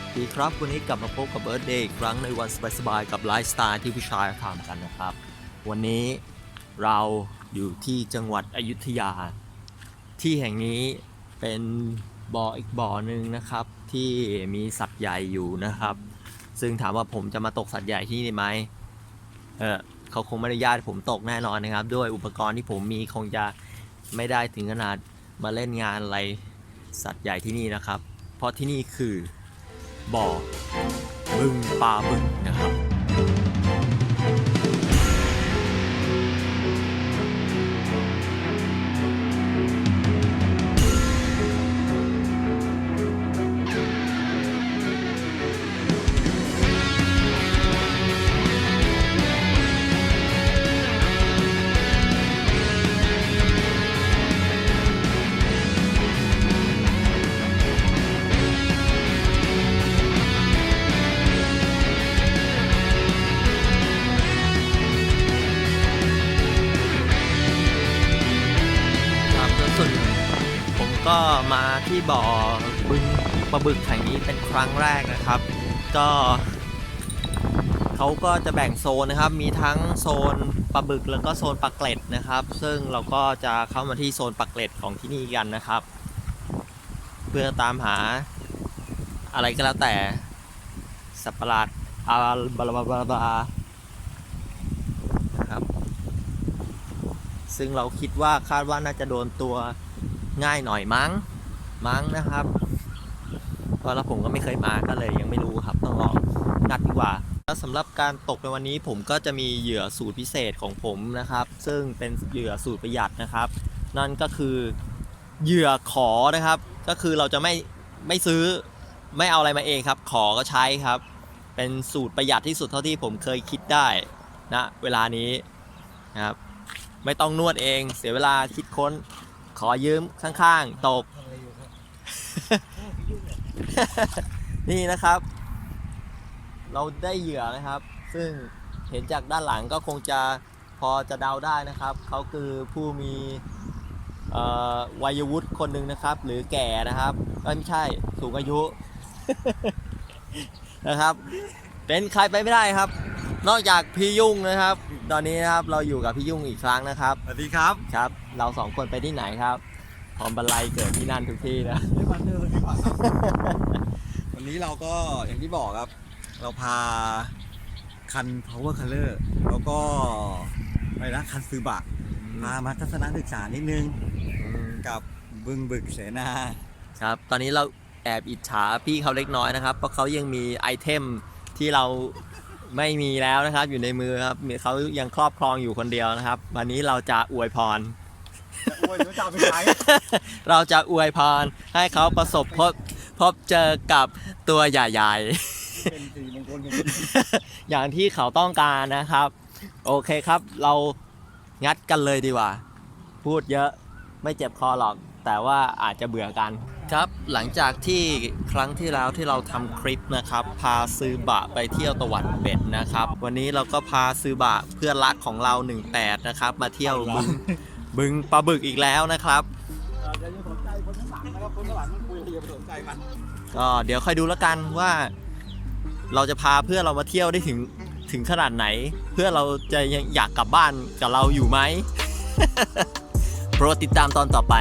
ดีครับ วันนี้กลับมาพบกับเบิร์ดเดย์อีกครั้งในวันสบายๆกับไลฟ์สไตล์ที่ผู้ชายทำกันนะครับ วันนี้เราอยู่ที่จังหวัดอยุธยา ที่แห่งนี้เป็นบ่ออีกบ่อหนึ่งนะครับ ที่มีสัตว์ใหญ่อยู่นะครับ ซึ่งถามว่าผมจะมาตกสัตว์ใหญ่ที่นี่ไหมเออเขาคงไม่อนุญาตผมตกแน่นอนนะครับ ด้วยอุปกรณ์ที่ผมมีคงจะไม่ได้ถึงขนาดมาเล่นงานอะไรสัตว์ใหญ่ที่นี่นะครับ เพราะที่นี่คือ บ่อบึงปลาบึงนะครับครับ ที่บ่อบึงปลาบึกแห่งนี้เป็นครั้งแรกนะครับ ก็เขาก็จะแบ่งโซนนะครับ มีทั้งโซนปลาบึกแล้วก็โซนปลาเกล็ดนะครับ ซึ่งเราก็จะเข้ามาที่โซนปลาเกล็ดของที่นี่กันนะครับ เพื่อตามหาอะไรก็แล้วแต่สัตว์ประหลาดอาบลาบลาบลาบลานะครับ ซึ่งเราคิดว่าคาดว่าน่าจะโดนตัวง่ายหน่อยมั้ง มั้งนะครับเพราะแล้วผมก็ไม่เคยมาก็เลยยังไม่รู้ครับ ต้องลองนัดดีกว่า แล้วสำหรับการตกในวันนี้ผมก็จะมีเหยื่อสูตรพิเศษของผมนะครับ ซึ่งเป็นเหยื่อสูตรประหยัดนะครับ นั่นก็คือเหยื่อขอนะครับ ก็คือเราจะไม่ไม่ซื้อไม่เอาอะไรมาเองครับ ขอก็ใช้ครับ เป็นสูตรประหยัดที่สุดเท่าที่ผมเคยคิดได้นะเวลานี้นะครับ ไม่ต้องนวดเอง เสียเวลาคิดค้น ขอยืมข้างๆ ตก นี่นะครับ เราได้เหยื่อนะครับ ซึ่งเห็นจากด้านหลังก็คงจะพอจะเดาได้นะครับ เขาคือผู้มีเอ่อวัยวุฒิคนหนึ่งนะครับ หรือแก่นะครับเอ้ยไม่ใช่สูงอายุนะครับ เป็นใครไปไม่ได้ครับ นอกจากพี่ยุ่งนะครับ ตอนนี้นะครับเราอยู่กับพี่ยุ่งอีกครั้งนะครับสวัสดีครับครับ เราสองคนไปที่ไหนครับ หอมบันไลเกิดที่นั่นทุกที่นะวันนี้เราก็อย่างที่บอกครับ เราพาคัน power color แล้วก็อะไรนะคันซือบะพามาทัศนศึกษานิดนึงกับบึงบึกเสนาครับ ตอนนี้เราแอบอิจฉาพี่เขาเล็กน้อยนะครับ เพราะเขายังมีไอเทมที่เราไม่มีแล้วนะครับ อยู่ในมือครับมีเขายังครอบครองอยู่คนเดียวนะครับ วันนี้เราจะอวยพร เราจะอวยพรให้เขาประสบพบพบเจอกับตัวใหญ่ๆเป็นสีมงคลของอย่างที่เขาต้องการนะครับ โอเคครับเรางัดกันเลยดีกว่า พูดเยอะไม่เจ็บคอหรอก แต่ว่าอาจจะเบื่อกันครับหลังจากที่ครั้งที่แล้วที่เราทำคลิปนะครับ พาซื้อบะไปเที่ยวตะวันเบ็ดนะครับ วันนี้เราก็พาซื้อบะเพื่อนรักของเรา 18 นะครับ มาเที่ยวบึง บึงปลาบึกอีกแล้วนะครับอย่าสนใจคนข้างหลังนะครับคนข้างหลังมันคุยอย่าไปสนใจมันก็เดี๋ยวค่อยดูแล้วกันว่า เราจะพาเพื่อนเรามาเที่ยวได้ถึงถึงขนาดไหน เพื่อนเราจะยังอยากกลับบ้านกับเราอยู่ไหม โปรดติดตามตอนต่อไป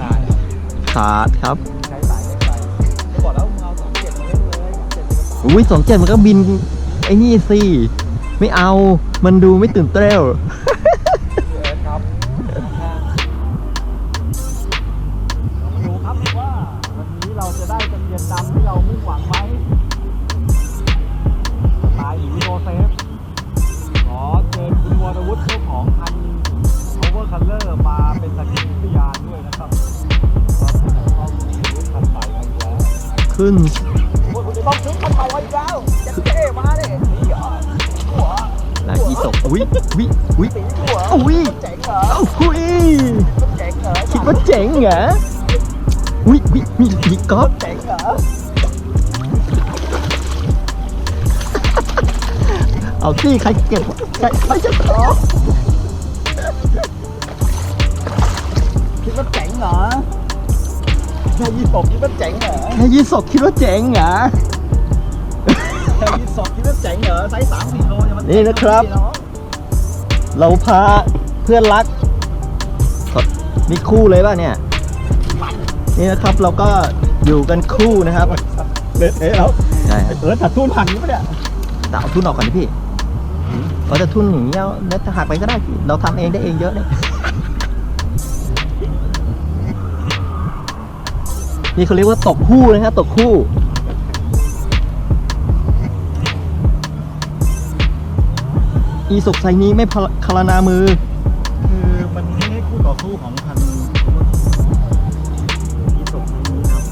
ได้ขาดครับ ใช้สายเล็กไปก็บอกแล้วมึงเอาสองเจ็ดมาเล่นเลยสองเจ็ดในกระเป๋าอุ้ยสองเจ็ดมันก็บิน ไอ้นี่สิ ไม่เอา มันดูไม่ตื่นเต้น ขึ้นต้องชุบขั้แเท่าเลยนี่เหอหลังที่ตกอุ้ยอุ้ยอุ้ยอุ้ยอุ้ยคิดว่าเจ๋งเหรออุ้ยอุ้ยมีมีก๊อฟเเอาที่ใครเก็บใครใครจะก๊อฟ แค่ยี่สกคิดว่าเจ๋งเหรอแค่ยี่สกคิดว่าเจ๋งเหรอแค่ยี่สกคิดว่าเจ๋งเหรอไซส์สามสี่โลเนี่ยมันนี่นะครับ เราพาเพื่อนรักนี่คู่เลยป่ะเนี่ย นี่นะครับเราก็อยู่กันคู่นะครับเละเทะแล้วใช่ครับเออถัดทุ่นหันนี่ปะเนี่ยแต่เอาทุนออกก่อนดิพี่เราจะทุนอย่างเงี้ยแล้วจะหักไปก็ได้พี่เราทำเองได้เองเยอะเนี่ย นี่เขาเรียกว่าตกคู่นะครับตกคู่อีสุกไซนี้ไม่พลคารนามือ คือมันไม่ใช่คู่ต่อสู้ของพันยี่สกนี้ครับ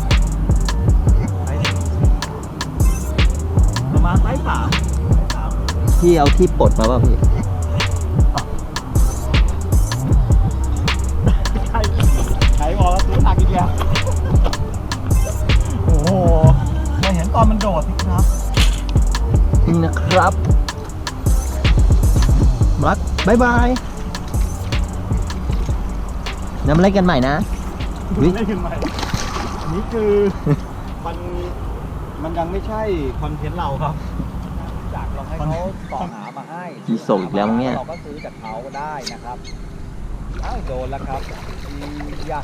ไซส์ประมาณไซส์สามไซส์สามพี่เอาที่ปลดมาป่ะพี่ บายบายนำเล่นกันใหม่นะ อุ๊ยได้ยินไหมอันนี้คือ มันมันยังไม่ใช่คอนเทนต์เราครับจากเราให้เขาต่อหามาให้มีส่งอีกแล้วมั้งเนี่ย เราก็ซื้อจากเขาได้นะครับอ้าวโดนแล้วครับอียะ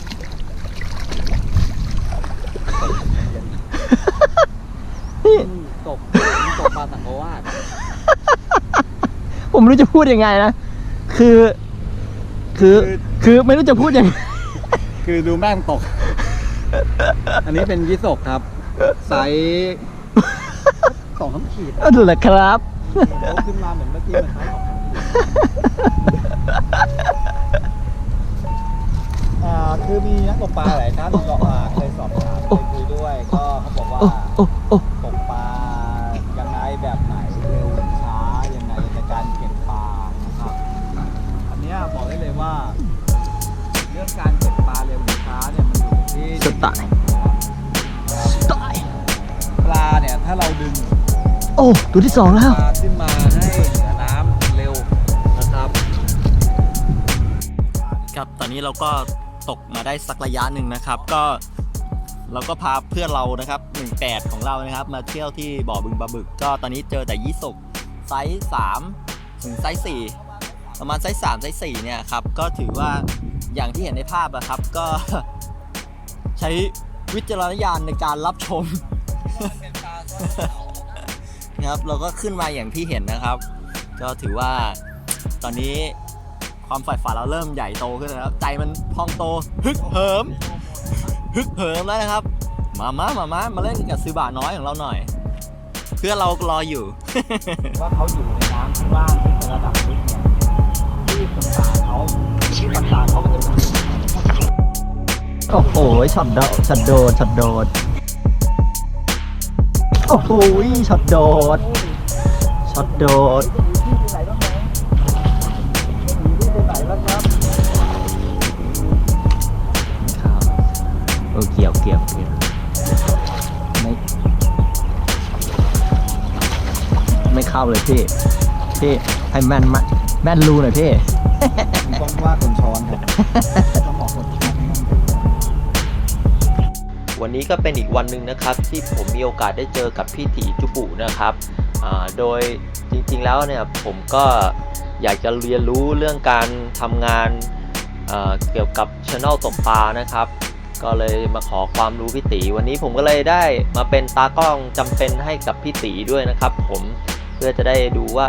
นี่ตกตกปลาสังโกวาสผมไม่รู้จะพูดยังไงนะ คือ คือ คือไม่รู้จะพูดยังไงคือดูแม่งตก อันนี้เป็นยิสกครับไซส์สองสามขีดเอาดูแหละครับโตขึ้นมาเหมือนเมื่อกี้มันใช้ของอ่าคือมีนักตกปลาหลายท่านก็อ่าเคยสอบถามเคยคุยด้วย ก็เขาบอกว่า โอ้โอ้ ที่สไตล์สไตล์ปลาเนี่ยถ้าเราดึงโอ้ตัวที่สองแล้วปลาขึ้นมาให้เหนือน้ำเร็วนะครับครับตอนนี้เราก็ตกมาได้สักระยะหนึ่งนะครับ ก็เราก็พาเพื่อนเรานะครับ 18 ของเรานะครับ มาเที่ยวที่บ่อบึงบาบึก ก็ตอนนี้เจอแต่ยี่สกไซส์3ถึงไซส์4ประมาณไซส์3ไซส์4เนี่ยครับก็ถือว่าอย่างที่เห็นในภาพอะครับ ก็ ใช้วิจารณญาณในการรับชม นะครับเราก็ขึ้นมาอย่างที่เห็นนะครับ ก็ถือว่าตอนนี้ความฝ่ฝันเราเริ่มใหญ่โตขึ้นแล้วครับใจมันพองโตฮึกเหิมฮึกเหิมแล้วนะครับ มามามามามาเล่นกับซื้อบาน้อยของเราหน่อย เพื่อเรารออยู่ ว่าเขาอยู่ในน้ำข้างล่างที่เป็นระดับลึกเนี่ยที่ต่างเขาที่ต่างๆเขาก็จะเป็น โอ้โหช็อตโดดช็อตโดดช็อตโดดโอ้โหช็อตโดดช็อตโดดที่ไปไหนบ้างไหมที่ไปไหนแล้วครับครับเออเกี่ยวเกี่ยวเกี่ยวไม่ไม่เข้าเลยพี่พี่ให้แม่นมาแม่นรูหน่อยพี่ต้องว่าคนช้อนครับ วันนี้ก็เป็นอีกวันหนึ่งนะครับ ที่ผมมีโอกาสได้เจอกับพี่ตีจุบุนะครับโดยจริงๆแล้วเนี่ยผมก็อยากจะเรียนรู้เรื่องการทำงานเกี่ยวกับช anel ตกปลานะครับ ก็เลยมาขอความรู้พี่ตีวันนี้ผมก็เลยได้มาเป็นตากล้องจำเป็นให้กับพี่ตีด้วยนะครับ ผมเพื่อจะได้ดูว่า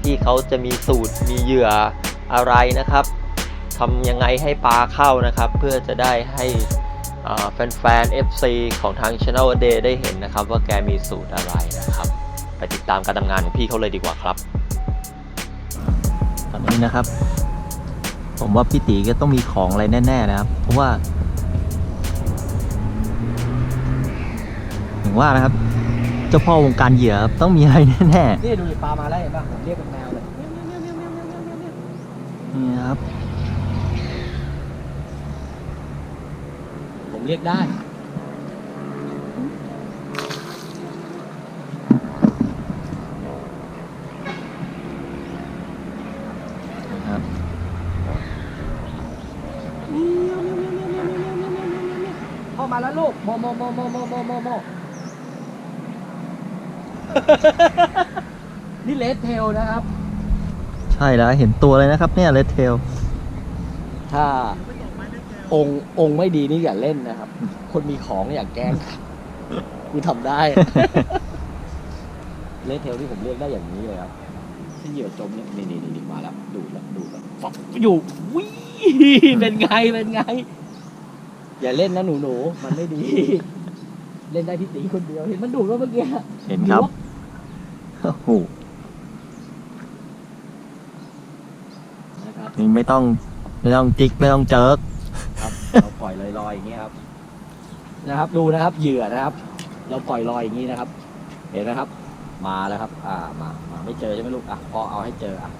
พี่เขาจะมีสูตรมีเหยื่ออะไรนะครับทำยังไงให้ปลาเข้านะครับ เพื่อจะได้ให้ แฟนๆ FC ของทาง Channel a Day ได้เห็นนะครับว่าแกมีสูตรอะไรนะครับ ไปติดตามการทำงานของพี่เขาเลยดีกว่าครับ ตอนนี้นะครับ ผมว่าพี่ตีก็ต้องมีของอะไรแน่ๆนะครับ เพราะว่าถึงว่านะครับ เจ้าพ่อวงการเหยื่อครับต้องมีอะไรแน่นี่ดูดิปลามาแล้วเห็นป่ะผมเรียกเป็นแมวเลยๆนี่ครับ เรียกได้นะครับพ่อมาแล้วลูกโมโมโมโมโมโมโมโมนี่เลสเทลนะครับ ใช่แล้วเห็นตัวเลยนะครับเนี่ยเลสเทลถ้า องค์องค์ไม่ดีนี่อย่าเล่นนะครับ คนมีของอย่าแกล้งกูทำได้ เลดเทลที่ผมเรียกได้อย่างนี้เลยครับที่เหยื่อจมเนี่ยนี่นี่นี่มาแล้วดูดแล้วดูดแล้วฟักอยู่วิเป็นไงเป็นไง อย่าเล่นนะหนูหนูๆมันไม่ดี เล่นได้ที่ตีคนเดียวเห็นมันดูดว่าเมื่อกี้เห็นครับโอ้โหนะครับ นี่ไม่ต้องไม่ต้องจิกไม่ต้องเจิกครับ เราปล่อยลอยๆอย่างนี้ครับ นะครับ ดูนะครับเหยื่อนะครับ เราปล่อยลอยอย่างนี้นะครับ เห็นนะครับ มาแล้วครับ อ่ามามาไม่เจอใช่ไหมลูกอะพอเอาให้เจออะ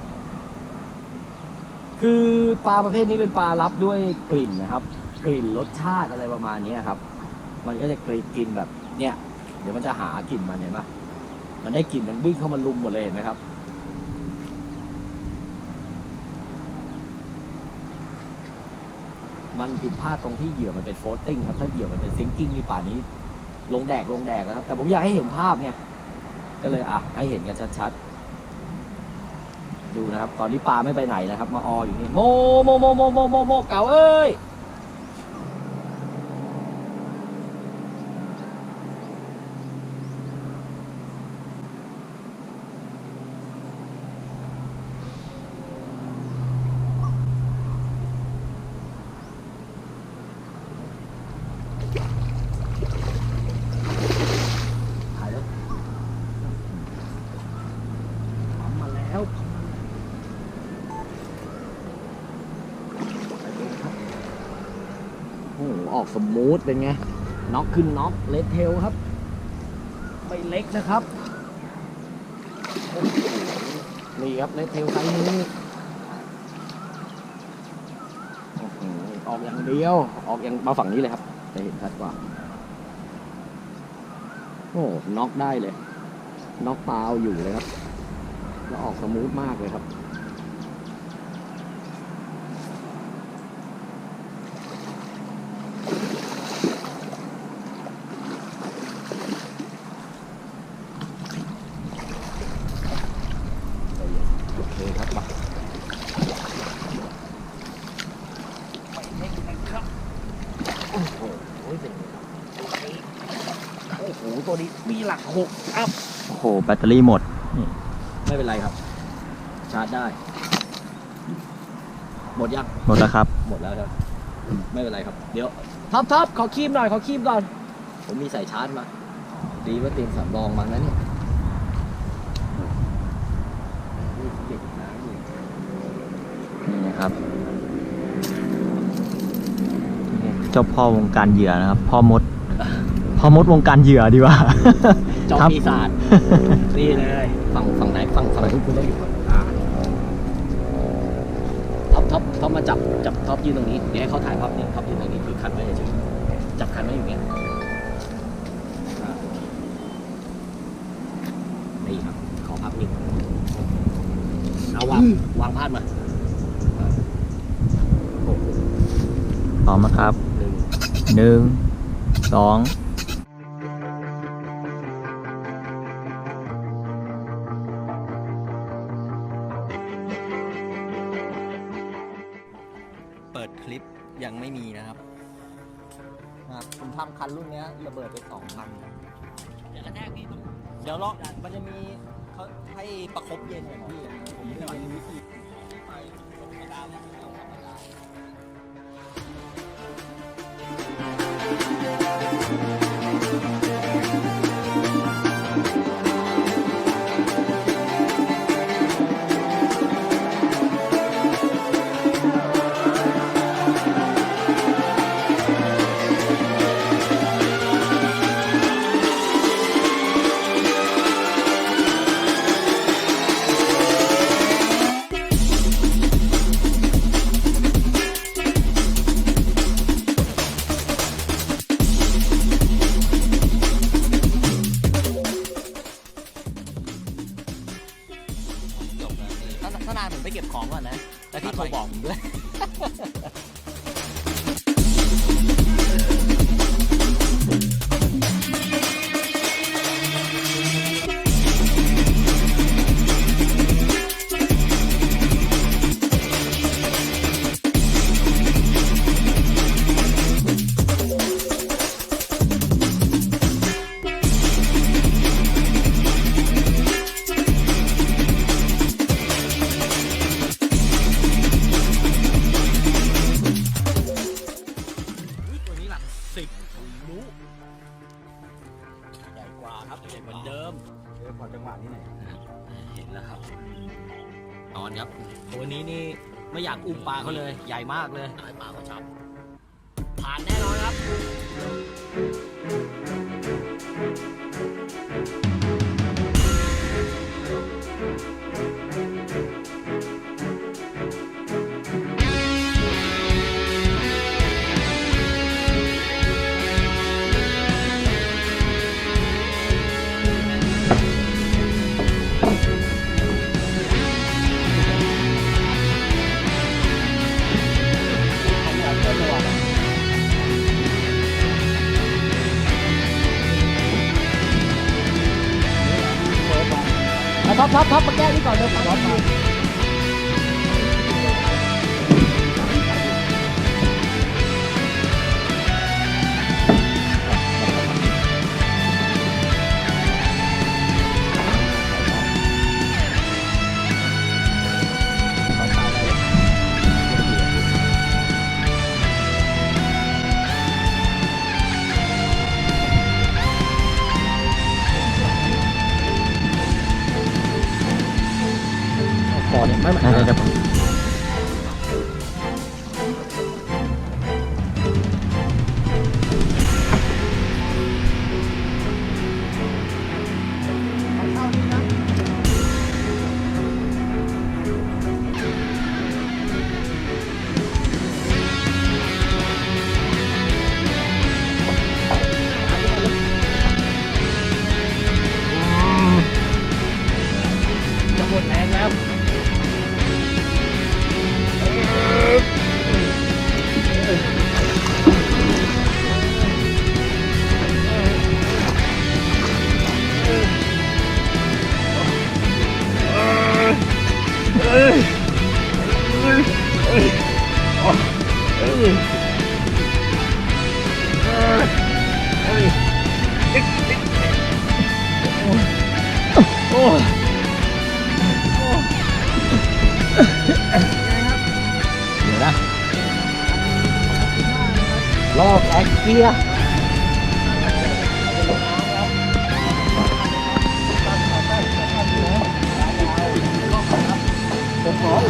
คือปลาประเภทนี้เป็นปลารับด้วยกลิ่นนะครับ กลิ่นรสชาติอะไรประมาณนี้ครับ มันก็จะกลิ่นกินแบบ เนี่ย เดี๋ยวมันจะหากลิ่นมันเห็นปะมันได้กลิ่นมันวิ่งเข้ามาลุมหมดเลยเห็นไหมครับ มันผิดพลาดตรงที่เหยื่อมันเป็นโฟลติ้งครับถ้าเหยื่อมันเป็นซิงกิ้งนี่ป่านนี้ ลงแดกลงแดกนะครับแต่ผมอยากให้เห็นภาพเนี่ยก็เลยอะให้เห็นกันชัดๆดูนะครับ ตอนนี้ปลาไม่ไปไหนนะครับ มาอออยู่นี่โมโมโมโมโมโมโมเก่าเอ้ย ถ่ายแล้วปั๊มมาแล้วโอกสมูทเป็นไงน็อกขึ้นน็อกเลดเทลครับไม่เล็กนะครับนี่ครับเลดเทลไซส์นี้อออกอย่างเดียว ออกอย่างมาฝั่งนี้เลยครับจะเห็นชัดกว่า โอ้น็อกได้เลยน็อกเปล่าอยู่เลยครับแล้วออกสมูทมากเลยครับ โอเคครับมาไปเล่นกันครับ โอ้โหเป็นไงครับโอ้โห ตัวนี้มีหลักหกอัพ โอ้โห แบตเตอรี่หมด ไม่เป็นไรครับ ชาร์จได้ หมดยังหมดแล้วครับ หมดแล้วครับ ไม่เป็นไรครับ เดี๋ยวท็อปท็อปขอคีบหน่อยขอคีบก่อน ผมมีใส่ชาร์จมา ดีว่าเตรียมสำรองมานะเนี่ยเด็กน้ำอยู่นี่นะครับเจ้าพ่อวงการเหยื่อนะครับ พ่อมด พ่อมดวงการเหยื่อดีกว่า จอมครับ ปีศาจนี่เลยฝั่งฝั่งไหนฝั่งฝั่งที่คุณต้องอยู่ฝั่งอ่าท็อปท็อปท็อปมาจับจับท็อปยืนตรงนี้เดี๋ยวให้เขาถ่ายภาพนี่ท็อปยืนตรงนี้คือคันไว้เฉยๆจับคันไว้อยู่เนี้ยอ่าโอเคนี่ครับขอภาพนิ่งเอาวางวางพาดมาอ่าโอ้โหพร้อมนะครับหนึ่งหนึ่งสอง ไม่อยากอุ้มปลาเขาเลย ใหญ่มากเลยปลาเขาชับผ่านแน่นอนครับ ท็อปท็อปท็อปมาแก้นี่ก่อนเดี๋ยวท็อปมาก่อนเนี่ย ไม่ไม่เดี๋ เดี๋ยวนะลอกแอคเกียร์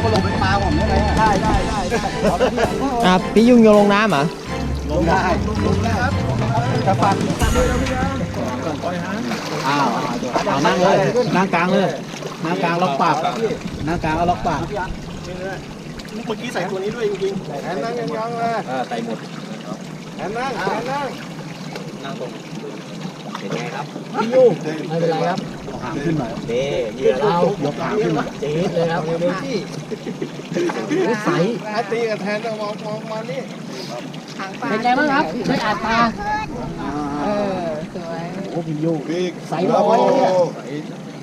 ผมขออุปโลกเป็นปลาผมได้ไหมได้ได้ได้ได้อะพี่ยุ่งโยนลงน้ำเหรอลงได้ลงได้ครับกระปันอ้าวเอานั่งเลยนั่งกลางเลยนั่งกลางล็อกปากนั่งกลางแล้วล็อกปากเมื่อกี้ใส่ตัวนี้ด้วยจริงๆแอนนั่งยองๆเลยเออใส่หมดแอนนั่งแอนนั่งนั่งตรงเป็นไงครับพี่ยูไม่เป็นไรครับ หางขึ้นหน่อยเด้เหยื่อเรายกหางขึ้นหน่อยจี๊ดเลยครับเร็วๆที่ใสอาตีกับแทนต้องมองมองมานี่เป็นไงบ้างครับได้อ่านตาเออโอ้พี่ยูบิ๊กใส่ร้อยเนี่ย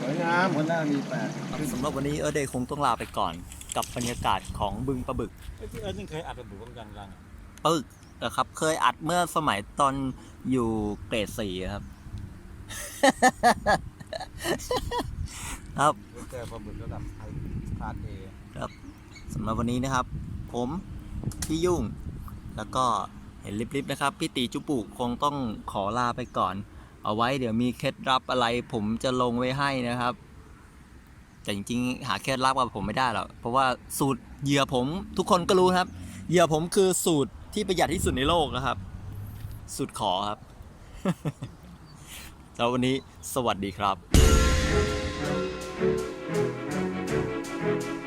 สวยงามคนหน้ามีแปดสำหรับวันนี้เออเดย์คงต้องลาไปก่อนกับบรรยากาศของบึงปะบึกพี่เอิร์ธนี่เคยอัดกับบุกกันกันกันปะบึกนะครับเคยอัดเมื่อสมัยตอนอยู่เกรดสี่ครับ ครับเจอปลาบึกระดับไทยคลาสเอสำหรับวันนี้นะครับ ผมพี่ยุ่ง แล้วก็เห็นลิบๆนะครับ พี่ตีจุปุคงต้องขอลาไปก่อน เอาไว้เดี๋ยวมีเคล็ดลับอะไร ผมจะลงไว้ให้นะครับ แต่จริงๆ หาเคล็ดลับกับผมไม่ได้หรอกเพราะว่าสูตรเหยื่อผมทุกคนก็รู้ครับ เหยื่อผมคือสูตรที่ประหยัดที่สุดในโลกนะครับ สูตรขอครับสำหรับวันนี้สวัสดีครับ Thank you.